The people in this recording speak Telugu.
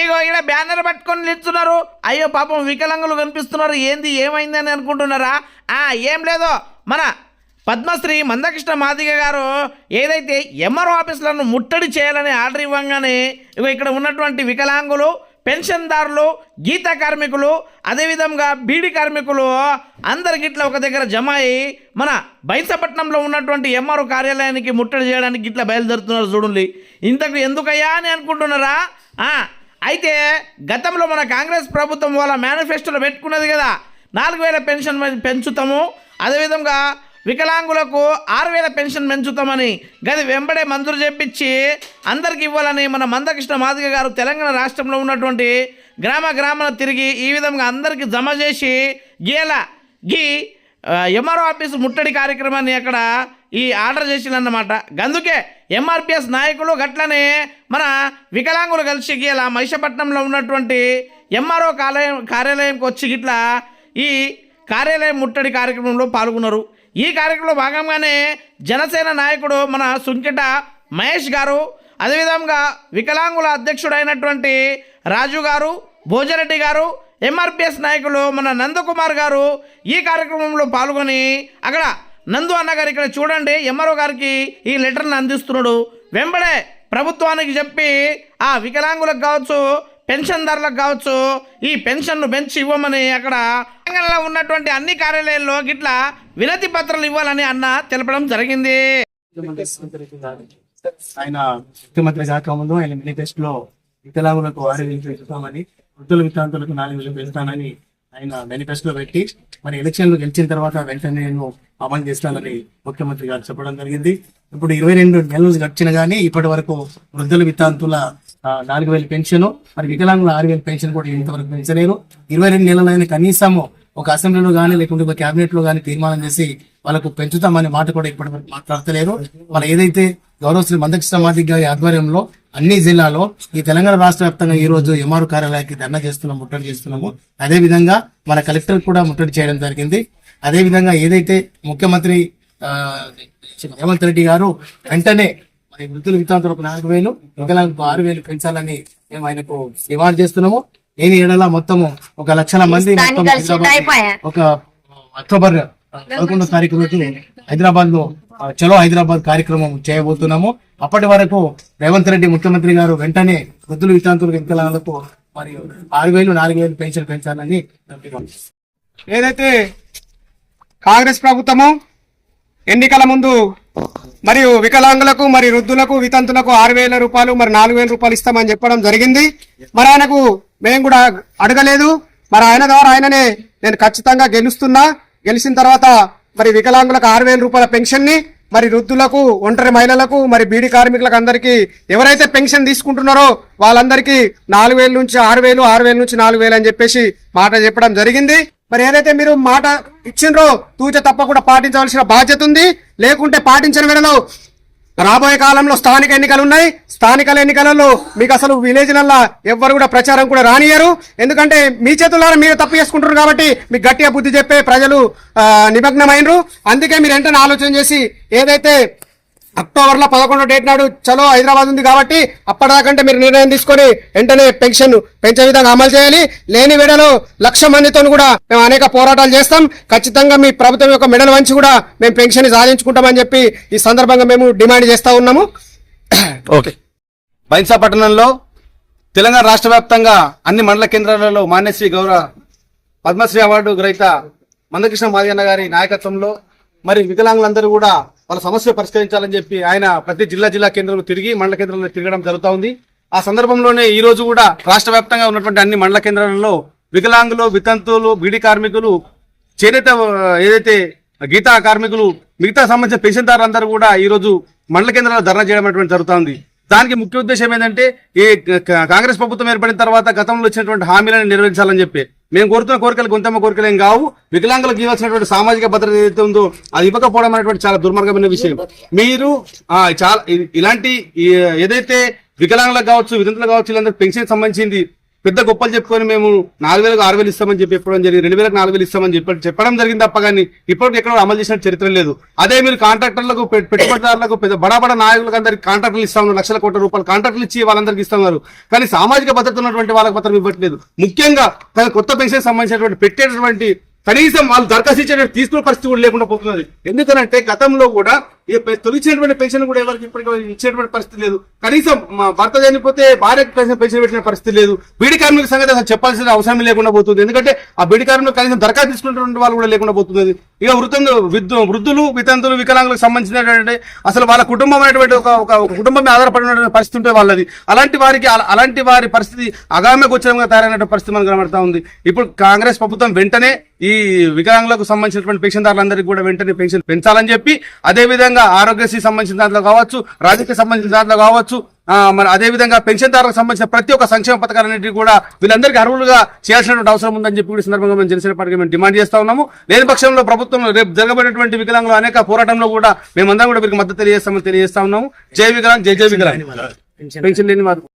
ఇగో ఇక్కడ బ్యానర్ పట్టుకొని నిల్చున్నారు. అయ్యో పాపం వికలాంగులు కనిపిస్తున్నారు. ఏంది ఏమైందని అనుకుంటున్నారా? ఆ ఏం లేదో. మన పద్మశ్రీ మందకృష్ణ మాదిగ గారు ఏదైతే ఎంఆర్ఓ ఆఫీసులను ముట్టడి చేయాలని ఆర్డర్ ఇవ్వంగానే ఇగో ఇక్కడ ఉన్నటువంటి వికలాంగులు పెన్షన్దారులు గీత కార్మికులు అదేవిధంగా బీడీ కార్మికులు అందరికి ఇట్లా ఒక దగ్గర జమ అయి మన బైసపట్నంలో ఉన్నటువంటి ఎంఆర్ఓ కార్యాలయానికి ముట్టడి చేయడానికి ఇట్లా బయలుదేరుతున్నారు చూడండి. ఇంతకు ఎందుకయ్యా అని అనుకుంటున్నారా? అయితే గతంలో మన కాంగ్రెస్ ప్రభుత్వం వాళ్ళ మేనిఫెస్టోలో పెట్టుకున్నది కదా నాలుగు వేల పెన్షన్ పెంచుతాము. అదేవిధంగా వికలాంగులకు ఆరు వేల పెన్షన్ పెంచుతామని గది వెంబడే మంజూరు చేపించి అందరికి ఇవ్వాలని మన మందకృష్ణ మాదిగ గారు తెలంగాణ రాష్ట్రంలో ఉన్నటువంటి గ్రామ గ్రామాల తిరిగి ఈ విధంగా అందరికి జమ చేసి గీల గీ ఎంఆర్ఓ ఆఫీస్ ముట్టడి కార్యక్రమాన్ని అక్కడ ఈ ఆర్డర్ చేసిందన్నమాట గందుకే ఎంఆర్పిఎస్ నాయకులు గట్లనే మన వికలాంగులు కలిసి ఇలా మహిషపట్నంలో ఉన్నటువంటి ఎంఆర్ఓ కార్యాలయం కార్యాలయంకి వచ్చి గిట్లా ఈ కార్యాలయం ముట్టడి కార్యక్రమంలో పాల్గొన్నారు. ఈ కార్యక్రమంలో భాగంగానే జనసేన నాయకుడు మన సుంకిట మహేష్ గారు అదేవిధంగా వికలాంగుల అధ్యక్షుడైనటువంటి రాజు గారు భోజరెడ్డి గారు ఎంఆర్పిఎస్ నాయకులు మన నందకుమార్ గారు ఈ కార్యక్రమంలో పాల్గొని అక్కడ నందు అన్నగారు ఇక్కడ చూడండి ఎంఆర్ఓ గారికి ఈ లెటర్ని అందిస్తున్నాడు. వెంబడే ప్రభుత్వానికి చెప్పి ఆ వికలాంగులకు కావచ్చు పెన్షన్దారులకు కావచ్చు ఈ పెన్షన్ను పెంచి ఇవ్వమని అక్కడ తెలంగాణలో ఉన్నటువంటి అన్ని కార్యాలయాల్లో గిట్లా వినతి పత్రాలు ఇవ్వాలని అన్న తెలపడం జరిగింది. ఆయన ముఖ్యమంత్రి కాకముందు ఆయన మేనిఫెస్టోలో వికలాంగులకు ఆరు వేలు పెంచుతామని వృద్ధుల వితాంతులకు నాలుగు వేలు పెంచుతానని ఆయన మేనిఫెస్టో పెట్టి మరి ఎలక్షన్లు గెలిచిన తర్వాత వెంటనే నేను అమలు చేస్తానని ముఖ్యమంత్రి గారు చెప్పడం జరిగింది. ఇప్పుడు ఇరవై రెండు నెలలు గడిచిన గానీ ఇప్పటి వరకు వృద్ధుల వితాంతుల నాలుగు వేలు పెన్షన్ మరి వికలాంగుల ఆరు వేల పెన్షన్ కూడా ఇంతవరకు పెంచలేరు. ఇరవై రెండు నెలలైన కనీసము ఒక అసెంబ్లీలో కానీ లేకుంటే ఒక కేబినెట్లో కానీ తీర్మానం చేసి వాళ్ళకు పెంచుతామనే మాట కూడా ఇప్పటి వరకు మాట్లాడతలేరు. వాళ్ళు ఏదైతే గౌరవ శ్రీ మందకృష్ణ గారి ఆధ్వర్యంలో అన్ని జిల్లాలో ఈ తెలంగాణ రాష్ట్ర వ్యాప్తంగా ఈ రోజు ఎంఆర్ కార్యాలయానికి ధర్నా చేస్తున్నాం ముట్టడి చేస్తున్నాము. అదే విధంగా మన కలెక్టర్ కూడా ముట్టడి చేయడం జరిగింది. అదే విధంగా ఏదైతే ముఖ్యమంత్రి రేవంత్ రెడ్డి గారు వెంటనే మరి వృద్ధుల వితాంతులకు నాలుగు వేలు వికలాంగులకు ఆరు వేలు పెంచాలని మేము ఆయనకు డిమాండ్ చేస్తున్నాము. ఏది ఏడలా మొత్తము ఒక లక్షల మంది మొత్తం ఒక అక్టోబర్ పదకొండో తారీఖు రోజు హైదరాబాద్లో చలో హైదరాబాద్ కార్యక్రమం చేయబోతున్నాము. అప్పటి వరకు రేవంత్ రెడ్డి ముఖ్యమంత్రి గారు వెంటనే వృద్ధులు వితాంతులకు వికలాంగులకు మరియు ఆరు వేలు నాలుగు వేలు పెన్షన్ పెంచాలని ఏదైతే కాంగ్రెస్ ప్రభుత్వము ఎన్నికల ముందు మరియు వికలాంగులకు మరి వృద్ధులకు వితంతులకు ఆరు వేల రూపాయలు మరి నాలుగు వేల రూపాయలు ఇస్తామని చెప్పడం జరిగింది. మరి ఆయనకు మేము కూడా అడగలేదు. మరి ఆయన ద్వారా ఆయననే నేను ఖచ్చితంగా గెలుస్తున్నా. గెలిచిన తర్వాత మరి వికలాంగులకు ఆరు వేల రూపాయల పెన్షన్ని మరి వృద్ధులకు ఒంటరి మహిళలకు మరి బీడీ కార్మికులకు అందరికీ ఎవరైతే పెన్షన్ తీసుకుంటున్నారో వాళ్ళందరికీ నాలుగు వేల నుంచి ఆరు వేలు ఆరు వేల నుంచి నాలుగు వేలు అని చెప్పేసి మాట చెప్పడం జరిగింది. మరి ఏదైతే మీరు మాట ఇచ్చిండ్రో తూచ తప్పకుండా పాటించవలసిన బాధ్యత ఉంది. లేకుంటే పాటించిన వేళలో రాబోయే కాలంలో స్థానిక ఎన్నికలు ఉన్నాయి. స్థానిక ఎన్నికలలో మీకు అసలు విలేజ్ నల్లా ఎవ్వరు కూడా ప్రచారం కూడా రానియరు ఎందుకంటే మీ చేతుల్లో మీరు తప్పు చేసుకుంటారు కాబట్టి మీకు గట్టిగా బుద్ధి చెప్పే ప్రజలు నిమగ్నమైనరు. అందుకే మీరు వెంటనే ఆలోచన చేసి ఏదైతే అక్టోబర్లో పదకొండో డేట్ నాడు చలో హైదరాబాద్ ఉంది కాబట్టి అప్పటిదాకంటే మీరు నిర్ణయం తీసుకొని వెంటనే పెన్షన్ పెంచే విధంగా అమలు చేయాలి. లేని వేడలో లక్ష మందితో కూడా మేము అనేక పోరాటాలు చేస్తాం. ఖచ్చితంగా మీ ప్రభుత్వం యొక్క మెడల్ వంచి కూడా మేము పెన్షన్ సాధించుకుంటామని చెప్పి ఈ సందర్భంగా మేము డిమాండ్ చేస్తా ఉన్నాము. ఓకే. బైన్సా పట్టణంలో తెలంగాణ రాష్ట్ర వ్యాప్తంగా అన్ని మండల కేంద్రాలలో మాన్యశ్రీ గౌరవ పద్మశ్రీ అవార్డు గ్రహీత మందకృష్ణ మాదిగన్న గారి నాయకత్వంలో మరి వికలాంగులందరూ కూడా వాళ్ళ సమస్య పరిష్కరించాలని చెప్పి ఆయన ప్రతి జిల్లా జిల్లా కేంద్రంలో తిరిగి మండల కేంద్రంలో తిరగడం జరుగుతూ ఉంది. ఆ సందర్భంలోనే ఈ రోజు కూడా రాష్ట్ర వ్యాప్తంగా ఉన్నటువంటి అన్ని మండల కేంద్రాలలో వికలాంగులు వితంతువులు బీడీ కార్మికులు చేనేత ఏదైతే గీతా కార్మికులు మిగతా సంబంధించిన పెన్షన్దారులందరూ కూడా ఈ రోజు మండల కేంద్రాల్లో ధర్నా చేయడం జరుగుతుంది దానికి ముఖ్య ఉద్దేశం ఏంటంటే ఈ కాంగ్రెస్ ప్రభుత్వం ఏర్పడిన తర్వాత గతంలో వచ్చినటువంటి హామీలను నెరవేర్చాలని చెప్పి. మేము కోరుతున్న కోరికలు గొంతమ్మ కోరికలు ఏం కావు. వికలాంగులకు ఇవ్వాల్సినటువంటి సామాజిక భద్రత ఏదైతే ఉందో అది ఇవ్వకపోవడం అనేటువంటి చాలా దుర్మార్గమైన విషయం. మీరు చాలా ఇలాంటి ఏదైతే వికలాంగులకు కావచ్చు విధంతులకు కావచ్చు ఇలాంటి పెన్షన్ సంబంధించింది పెద్ద గొప్పలు చెప్పుకొని మేము నాలుగు వేలకు ఆరు వేలు ఇస్తామని చెప్పి చెప్పడం జరిగింది. రెండు వేలకు నాలుగు వేలు ఇస్తామని చెప్పి చెప్పడం జరిగింది తప్ప కానీ ఇప్పటికి ఎక్కడ అమలు చేసిన చరిత్ర లేదు. అదే మీరు కాంట్రాక్టర్లకు పెట్టుబడిదారులకు పెద్ద బడా బడా నాయకులకు అందరికి కాంట్రాక్టులు ఇస్తా ఉన్నారు. లక్షల కోట్ల రూపాయలు కాంట్రాక్టులు ఇచ్చి వాళ్ళందరికీ ఇస్తున్నారు కానీ సామాజిక భద్రత ఉన్నటువంటి వాళ్ళకి మాత్రం ఇవ్వట్లేదు. ముఖ్యంగా కొత్త పెన్షన్ సంబంధించినటువంటి పెట్టేటటువంటి కనీసం వాళ్ళు దరఖాస్తు ఇచ్చేటట్టు తీసుకునే పరిస్థితి కూడా లేకుండా పోతున్నది. ఎందుకనంటే గతంలో కూడా ఈ పె- పెన్షన్ కూడా ఎవరికి ఇప్పటికీ ఇచ్చేటువంటి పరిస్థితి లేదు. కనీసం భర్త చనిపోతే భార్యకు పెన్షన్ పెన్షన్ పెట్టిన పరిస్థితి లేదు. బీడి కార్మికుల సంగతి అసలు చెప్పాల్సిన అవసరం లేకుండా పోతుంది. ఎందుకంటే ఆ బీడి కార్మికులు కనీసం దరఖాస్తు తీసుకున్నటువంటి వాళ్ళు కూడా లేకుండా పోతున్నది. ఇక వృద్ధులు వృద్ధులు వితంతులు వికలాంగులకు సంబంధించినటువంటి అసలు వాళ్ళ కుటుంబం అనేటువంటి ఒక ఒక కుటుంబం ఆధారపడినటువంటి పరిస్థితి ఉంటే వాళ్ళది. అలాంటి వారికి అలాంటి వారి పరిస్థితి అగామ్య గోచరంగా తయారైనటువంటి పరిస్థితి మనకు కనబడతా ఉంది. ఇప్పుడు కాంగ్రెస్ ప్రభుత్వం వెంటనే ఈ వికలాంగులకు సంబంధించినటువంటి పెన్షన్దారులందరికీ కూడా వెంటనే పెన్షన్ పెంచాలని చెప్పి అదే విధంగా ఆరోగ్యశ్రీ సంబంధించిన దాంట్లో కావచ్చు రాజకీయ సంబంధించిన దాంట్లో కావచ్చు మరి అదే విధంగా పెన్షన్దారులకు సంబంధించిన ప్రతి ఒక్క సంక్షేమ పథకాలన్నింటినీ కూడా వీళ్ళందరికీ అర్హులుగా చేయాల్సినటువంటి అవసరం ఉందని చెప్పి కూడా సందర్భంగా మేము జనసేన పార్టీకి మేము డిమాండ్ చేస్తా ఉన్నాము. లేని పక్షంలో ప్రభుత్వం రేపు జరగబడినటువంటి వికలాంగులు అనేక పోరాటంలో కూడా మేమందరం కూడా వీరికి మద్దతు తెలియజేస్తామని తెలియజేస్తా ఉన్నాము. జై వికలాంగ్ జై జై వికలాంగ్. పెన్షన్ లేని వారు